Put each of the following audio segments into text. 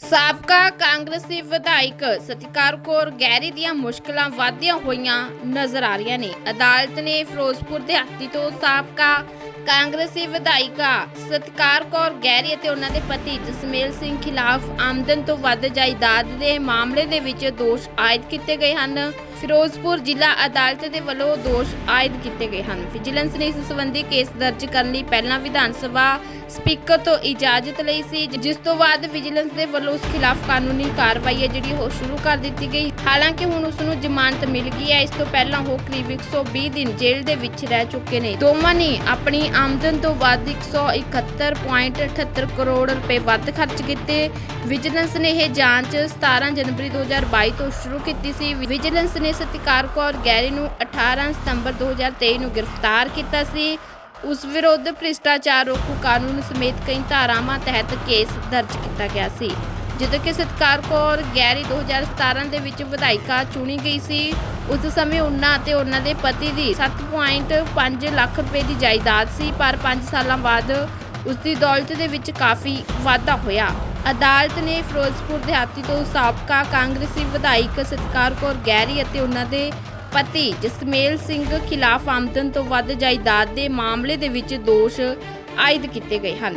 ਸਾਬਕਾ ਕਾਂਗਰਸੀ ਵਿਧਾਇਕ ਸਤਿਕਾਰ ਕੌਰ ਗੈਰੀ ਦੀਆਂ ਮੁਸ਼ਕਲਾਂ ਵਧਦੀਆਂ ਹੋਈਆਂ ਨਜ਼ਰ ਆ ਰਹੀਆਂ ਨੇ। ਅਦਾਲਤ ਨੇ ਫਿਰੋਜ਼ਪੁਰ ਦਿਹਾਤੀ ਤੋਂ ਸਾਬਕਾ ਕਾਂਗਰਸੀ ਵਿਧਾਇਕਾ ਸਤਿਕਾਰ ਕੌਰ ਗੈਰੀ ਅਤੇ ਉਹਨਾਂ ਦੇ ਪਤੀ ਜਸਮੇਲ ਸਿੰਘ ਖਿਲਾਫ ਆਮਦਨ ਤੋਂ ਵੱਧ ਜਾਇਦਾਦ ਦੇ ਮਾਮਲੇ ਦੇ ਵਿੱਚ ਦੋਸ਼ ਆਇਦ ਕੀਤੇ ਗਏ ਹਨ। ਫਿਰੋਜ਼ਪੁਰ ਜ਼ਿਲ੍ਹਾ ਅਦਾਲਤ ਦੇ ਵੱਲੋਂ ਦੋਸ਼ ਆਇਦ ਕੀਤੇ ਗਏ ਹਨ। ਵਿਜੀਲੈਂਸ ਨੇ ਇਸ ਸੰਬੰਧੀ ਕੇਸ ਦਰਜ ਕਰਨ ਲਈ ਪਹਿਲਾਂ ਵਿਧਾਨ ਸਭਾ ਸਪੀਕਰ ਤੋਂ ਇਜਾਜ਼ਤ ਲਈ ਸੀ, ਜਿਸ ਤੋਂ ਬਾਅਦ ਵਿਜੀਲੈਂਸ ਦੇ ਵੱਲੋਂ ਉਸ ਖਿਲਾਫ ਕਾਨੂੰਨੀ ਕਾਰਵਾਈ ਹੈ ਜਿਹੜੀ ਉਹ ਸ਼ੁਰੂ ਕਰ ਦਿੱਤੀ ਗਈ। ਹਾਲਾਂਕਿ ਹੁਣ ਉਸ ਨੂੰ ਜ਼ਮਾਨਤ ਮਿਲ ਗਈ ਹੈ, ਇਸ ਤੋਂ ਪਹਿਲਾਂ ਉਹ ਕਰੀਬ 120 ਦਿਨ ਜੇਲ੍ਹ ਦੇ ਵਿੱਚ ਰਹਿ ਚੁੱਕੇ ਨੇ। ਦੋਵਾਂ ਨੇ ਆਪਣੀ ਆਮਦਨ ਤੋਂ ਵੱਧ 171.78 ਕਰੋੜ ਰੁਪਏ ਵੱਧ ਖਰਚ ਕੀਤੇ। ਵਿਜੀਲੈਂਸ ਨੇ ਇਹ ਜਾਂਚ 17 ਜਨਵਰੀ 2022 ਤੋਂ ਸ਼ੁਰੂ ਕੀਤੀ ਸੀ। ਵਿਜੀਲੈਂਸ ਨੇ ਸਤਿਕਾਰ ਕੌਰ ਗੈਰੀ ਨੂੰ 18 ਸਤੰਬਰ 2023 ਨੂੰ ਗ੍ਰਿਫਤਾਰ ਕੀਤਾ ਸੀ। ਉਸ ਵਿਰੁੱਧ ਭ੍ਰਿਸ਼ਟਾਚਾਰ ਰੋਕੂ ਕਾਨੂੰਨ ਸਮੇਤ ਕਈ ਧਾਰਾਵਾਂ ਤਹਿਤ ਕੇਸ ਦਰਜ ਕੀਤਾ ਗਿਆ ਸੀ, ਜਦੋਂ ਕਿ ਸਤਿਕਾਰ ਕੌਰ ਗੈਰੀ 2017 ਦੇ ਵਿੱਚ ਵਿਧਾਇਕਾ ਚੁਣੀ ਗਈ ਸੀ। ਉਸ ਸਮੇਂ ਉਹਨਾਂ ਅਤੇ ਉਹਨਾਂ ਦੇ ਪਤੀ ਦੀ 7.5 ਲੱਖ ਰੁਪਏ ਦੀ ਜਾਇਦਾਦ ਸੀ, ਪਰ 5 ਸਾਲਾਂ ਬਾਅਦ ਉਸ ਦੀ ਦੌਲਤ ਦੇ ਵਿੱਚ ਕਾਫੀ ਵਾਧਾ ਹੋਇਆ। ਅਦਾਲਤ ਨੇ ਫਿਰੋਜ਼ਪੁਰ ਦਿਹਾਤੀ ਤੋਂ ਸਾਬਕਾ ਕਾਂਗਰਸੀ ਵਿਧਾਇਕ ਸਤਿਕਾਰ ਕੌਰ ਗੈਰੀ ਅਤੇ ਉਹਨਾਂ ਦੇ ਪਤੀ, ਜਸਮੇਲ ਸਿੰਘ ਖਿਲਾਫ ਆਮਦਨ ਤੋਂ ਵੱਧ ਜਾਇਦਾਦ ਦੇ ਮਾਮਲੇ ਦੇ ਵਿੱਚ ਦੋਸ਼ ਆਇਦ ਕੀਤੇ ਗਏ ਹਨ।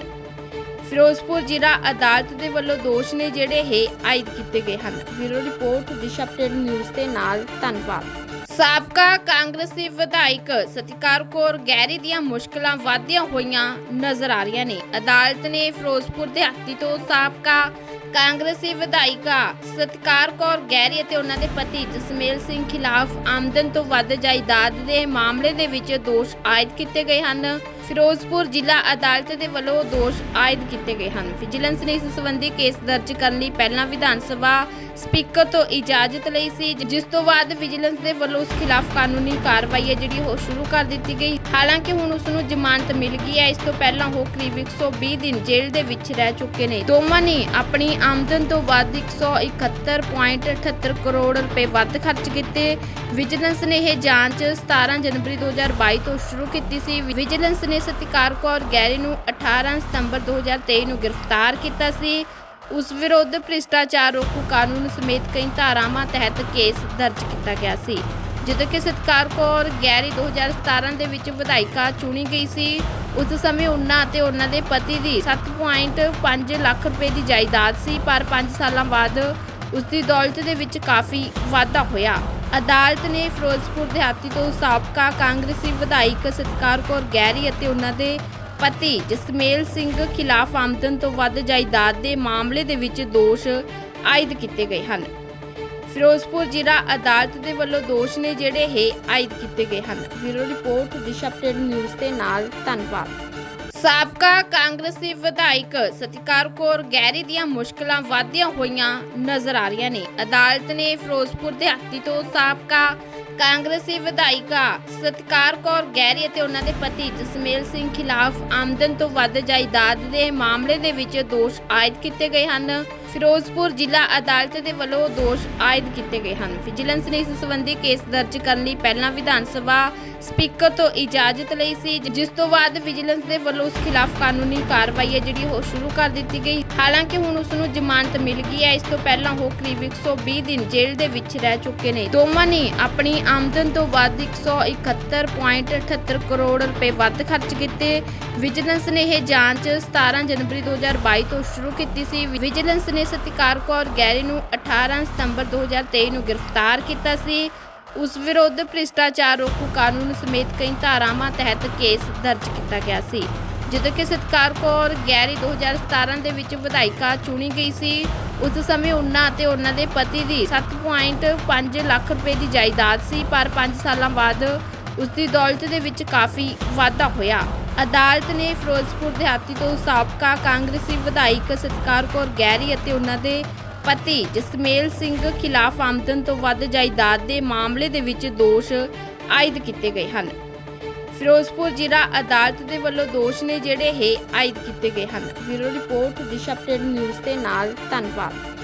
ਫਿਰੋਜ਼ਪੁਰ ਜ਼ਿਲ੍ਹਾ ਅਦਾਲਤ ਦੇ ਵੱਲੋਂ ਦੋਸ਼ ਨੇ ਜਿਹੜੇ ਇਹ ਆਇਦ ਕੀਤੇ ਗਏ ਹਨ। Bureau report, Disha update news ਦੇ ਨਾਲ ਧੰਨਵਾਦ। ਸਾਬਕਾ ਕਾਂਗਰਸੀ ਵਿਧਾਇਕ ਸਤਿਕਾਰ ਕੌਰ ਗੈਰੀ ਦੀਆਂ ਮੁਸ਼ਕਲਾਂ ਵਧਦੀਆਂ ਹੋਈਆਂ ਨਜ਼ਰ ਆ ਰਹੀਆਂ ਨੇ। ਅਦਾਲਤ ਨੇ ਫਿਰੋਜ਼ਪੁਰ ਦਿਹਾਤੀ ਤੋਂ ਸਾਬਕਾ ਕਾਂਗਰਸੀ ਵਿਧਾਇਕਾ ਸਤਿਕਾਰ ਕੌਰ ਗੈਰੀ ਅਤੇ ਉਹਨਾਂ ਦੇ ਪਤੀ ਜਸਮੇਲ ਸਿੰਘ ਖਿਲਾਫ ਆਮਦਨ ਤੋਂ ਵੱਧ ਜਾਇਦਾਦ ਦੇ ਮਾਮਲੇ ਦੇ ਵਿੱਚ ਦੋਸ਼ ਆਇਦ ਕੀਤੇ ਗਏ ਹਨ। ਫਿਰੋਜ਼ਪੁਰ ਜ਼ਿਲ੍ਹਾ ਅਦਾਲਤ ਦੇ ਵੱਲੋਂ ਦੋਸ਼ ਆਇਦ ਕੀਤੇ ਗਏ ਹਨ। ਵਿਜੀਲੈਂਸ ਨੇ ਇਸ ਸੰਬੰਧੀ ਕੇਸ ਦਰਜ ਕਰਨ ਲਈ ਪਹਿਲਾਂ ਵਿਧਾਨ ਸਭਾ ਸਪੀਕਰ ਤੋਂ ਇਜਾਜ਼ਤ ਲਈ ਸੀ, ਜਿਸ ਤੋਂ ਬਾਅਦ ਵਿਜੀਲੈਂਸ ਦੇ ਵੱਲੋਂ ਉਸ ਖਿਲਾਫ ਕਾਨੂੰਨੀ ਕਾਰਵਾਈ ਹੈ ਜਿਹੜੀ ਉਹ ਸ਼ੁਰੂ ਕਰ ਦਿੱਤੀ ਗਈ। ਹਾਲਾਂਕਿ ਹੁਣ ਉਸ ਨੂੰ ਜ਼ਮਾਨਤ ਮਿਲ ਗਈ ਹੈ। ਇਸ ਤੋਂ ਪਹਿਲਾਂ ਉਹ ਕਰੀਬ 120 ਦਿਨ ਜੇਲ੍ਹ ਦੇ ਵਿੱਚ ਰਹਿ ਚੁੱਕੇ ਨੇ। ਦੋਵਾਂ ਨੇ ਆਪਣੀ ਆਮਦਨ ਤੋਂ ਵੱਧ 171.78 ਕਰੋੜ ਰੁਪਏ ਵੱਧ ਖਰਚ ਕੀਤੇ। ਵਿਜੀਲੈਂਸ ਨੇ ਇਹ ਜਾਂਚ 17 ਜਨਵਰੀ 2022 ਤੋਂ ਸ਼ੁਰੂ ਕੀਤੀ ਸੀ। ਵਿਜੀਲੈਂਸ ਨੇ ਸਤਿਕਾਰ ਕੌਰ ਗੈਰੀ ਨੂੰ 18 ਸਤੰਬਰ 2023 ਨੂੰ ਗ੍ਰਿਫਤਾਰ ਕੀਤਾ ਸੀ। ਉਸ ਵਿਰੁੱਧ ਭ੍ਰਿਸ਼ਟਾਚਾਰ ਰੋਕੂ ਕਾਨੂੰਨ ਸਮੇਤ ਕਈ ਧਾਰਾਵਾਂ ਤਹਿਤ ਕੇਸ ਦਰਜ ਕੀਤਾ ਗਿਆ ਸੀ, ਜਦੋਂ ਕਿ ਸਤਿਕਾਰ ਕੌਰ ਗੈਰੀ 2017 ਦੇ ਵਿੱਚ ਵਿਧਾਇਕਾ ਚੁਣੀ ਗਈ ਸੀ। ਉਸ ਸਮੇਂ ਉਹਨਾਂ ਅਤੇ ਉਹਨਾਂ ਦੇ ਪਤੀ ਦੀ 7.5 ਲੱਖ ਰੁਪਏ ਦੀ ਜਾਇਦਾਦ ਸੀ, ਪਰ 5 ਸਾਲਾਂ ਬਾਅਦ ਉਸ ਦੀ ਦੌਲਤ ਦੇ ਵਿੱਚ ਕਾਫੀ ਵਾਧਾ ਹੋਇਆ। ਅਦਾਲਤ ਨੇ ਫਿਰੋਜ਼ਪੁਰ ਦਿਹਾਤੀ ਤੋਂ ਸਾਬਕਾ ਕਾਂਗਰਸੀ ਵਿਧਾਇਕ ਸਤਿਕਾਰ ਕੌਰ ਗੈਰੀ ਅਤੇ ਉਹਨਾਂ ਦੇ ਪਤੀ, ਜਸਮੇਲ ਸਿੰਘ ਖਿਲਾਫ ਆਮਦਨ ਤੋਂ ਵੱਧ ਜਾਇਦਾਦ ਦੇ ਮਾਮਲੇ ਦੇ ਵਿੱਚ ਦੋਸ਼ ਆਇਦ ਕੀਤੇ ਗਏ ਹਨ। ਫਿਰੋਜ਼ਪੁਰ ਜ਼ਿਲ੍ਹਾ ਅਦਾਲਤ ਦੇ ਵੱਲੋਂ ਦੋਸ਼ ਨੇ ਜਿਹੜੇ ਇਹ ਆਇਦ ਕੀਤੇ ਗਏ ਹਨ। ਬਿਊਰੋ ਰਿਪੋਰਟ, ਦਿਸ਼ਾ ਨਿਊਜ਼ ਦੇ ਨਾਲ ਧੰਨਵਾਦ। ਸਾਬਕਾ ਕਾਂਗਰਸੀ ਵਿਧਾਇਕ ਸਤਿਕਾਰ ਕੌਰ ਗੈਰੀ ਦੀਆਂ ਮੁਸ਼ਕਲਾਂ ਵਾਧੀਆਂ ਹੋਈਆਂ ਨਜ਼ਰ ਆ ਰਹੀਆਂ ਨੇ। ਅਦਾਲਤ ਨੇ ਫਿਰੋਜ਼ਪੁਰ ਦਿਹਾਤੀ ਤੋਂ ਸਾਬਕਾ ਕਾਂਗਰਸੀ ਵਿਧਾਇਕਾ ਸਤਿਕਾਰ ਕੌਰ ਗਹਿਰੀ ਅਤੇ ਉਹਨਾਂ ਦੇ ਪਤੀ ਜਸਮੇਲ ਸਿੰਘ ਖਿਲਾਫ ਆਮਦਨ ਤੋਂ ਵੱਧ ਜਾਇਦਾਦ ਦੇ ਮਾਮਲੇ ਦੇ ਵਿੱਚ ਦੋਸ਼ ਆਇਦ ਕੀਤੇ ਗਏ ਹਨ। ਫਿਰੋਜ਼ਪੁਰ ਜ਼ਿਲ੍ਹਾ ਅਦਾਲਤ ਦੇ ਵੱਲੋਂ ਦੋਸ਼ ਆਇਦ ਕੀਤੇ ਗਏ ਹਨ। ਵਿਜੀਲੈਂਸ ਨੇ ਇਸ ਸੰਬੰਧੀ ਕੇਸ ਦਰਜ ਕਰਨ ਲਈ ਪਹਿਲਾਂ ਵਿਧਾਨ ਸਭਾ ਸਪੀਕਰ ਤੋਂ ਇਜਾਜ਼ਤ ਲਈ ਸੀ, ਜਿਸ ਤੋਂ ਬਾਅਦ ਵਿਜੀਲੈਂਸ ਦੇ ਵੱਲੋਂ ਉਸ ਖਿਲਾਫ ਕਾਨੂੰਨੀ ਕਾਰਵਾਈ ਹੈ ਜਿਹੜੀ ਉਹ ਸ਼ੁਰੂ ਕਰ ਦਿੱਤੀ ਗਈ। ਹਾਲਾਂਕਿ ਹੁਣ ਉਸ ਨੂੰ ਜ਼ਮਾਨਤ ਮਿਲ ਗਈ ਹੈ, ਇਸ ਤੋਂ ਪਹਿਲਾਂ ਉਹ ਕਰੀਬ 120 ਦਿਨ ਜੇਲ੍ਹ ਦੇ ਵਿੱਚ ਰਹਿ ਚੁੱਕੇ ਨੇ। ਦੋਵਾਂ ਨੇ ਆਪਣੀ ਆਮਦਨ ਤੋਂ ਵੱਧ 171.78 ਕਰੋੜ ਰੁਪਏ ਵੱਧ ਖਰਚ ਕੀਤੇ। ਵਿਜੀਲੈਂਸ ਨੇ ਇਹ ਜਾਂਚ 17 ਜਨਵਰੀ 2022 ਤੋਂ ਸ਼ੁਰੂ ਕੀਤੀ ਸੀ। ਵਿਜੀਲੈਂਸ ਨੇ ਸਤਿਕਾਰ ਕੌਰ ਗੈਰੀ ਨੂੰ 18 ਸਤੰਬਰ 2023 ਨੂੰ ਗ੍ਰਿਫਤਾਰ ਕੀਤਾ ਸੀ। ਉਸ ਵਿਰੁੱਧ ਭ੍ਰਿਸ਼ਟਾਚਾਰ ਰੋਕੂ ਕਾਨੂੰਨ ਸਮੇਤ ਕਈ ਧਾਰਾਵਾਂ ਤਹਿਤ ਕੇਸ ਦਰਜ ਕੀਤਾ ਗਿਆ ਸੀ। ਜਦੋਂ ਕਿ ਸਤਿਕਾਰ ਕੌਰ ਗੈਰੀ 2017 ਦੇ ਵਿੱਚ ਵਿਧਾਇਕਾ ਚੁਣੀ ਗਈ ਸੀ, ਉਸ ਸਮੇਂ ਉਹਨਾਂ ਅਤੇ ਉਹਨਾਂ ਦੇ ਪਤੀ ਦੀ 7.5 ਲੱਖ ਰੁਪਏ ਦੀ ਜਾਇਦਾਦ ਸੀ, ਪਰ 5 ਸਾਲਾਂ ਬਾਅਦ ਉਸ ਦੀ ਦੌਲਤ ਦੇ ਵਿੱਚ ਕਾਫੀ ਵਾਧਾ ਹੋਇਆ। ਅਦਾਲਤ ਨੇ ਫਿਰੋਜ਼ਪੁਰ ਦਿਹਾਤੀ ਤੋਂ ਸਾਬਕਾ ਕਾਂਗਰਸੀ ਵਿਧਾਇਕ ਸਤਿਕਾਰ ਕੌਰ ਗੈਰੀ ਅਤੇ ਉਹਨਾਂ ਦੇ ਪਤੀ ਜਸਮੇਲ ਸਿੰਘ ਖਿਲਾਫ ਆਮਦਨ ਤੋਂ ਵੱਧ ਜਾਇਦਾਦ ਦੇ ਮਾਮਲੇ ਦੇ ਵਿੱਚ ਦੋਸ਼ ਆਇਦ ਕੀਤੇ ਗਏ ਹਨ। ਫਿਰੋਜ਼ਪੁਰ ਜ਼ਿਲ੍ਹਾ ਅਦਾਲਤ ਦੇ ਵੱਲੋਂ ਦੋਸ਼ ਨੇ ਜਿਹੜੇ ਇਹ ਆਇਦ ਕੀਤੇ ਗਏ ਹਨ। Bureau report, Disha update news ਦੇ ਨਾਲ ਧੰਨਵਾਦ।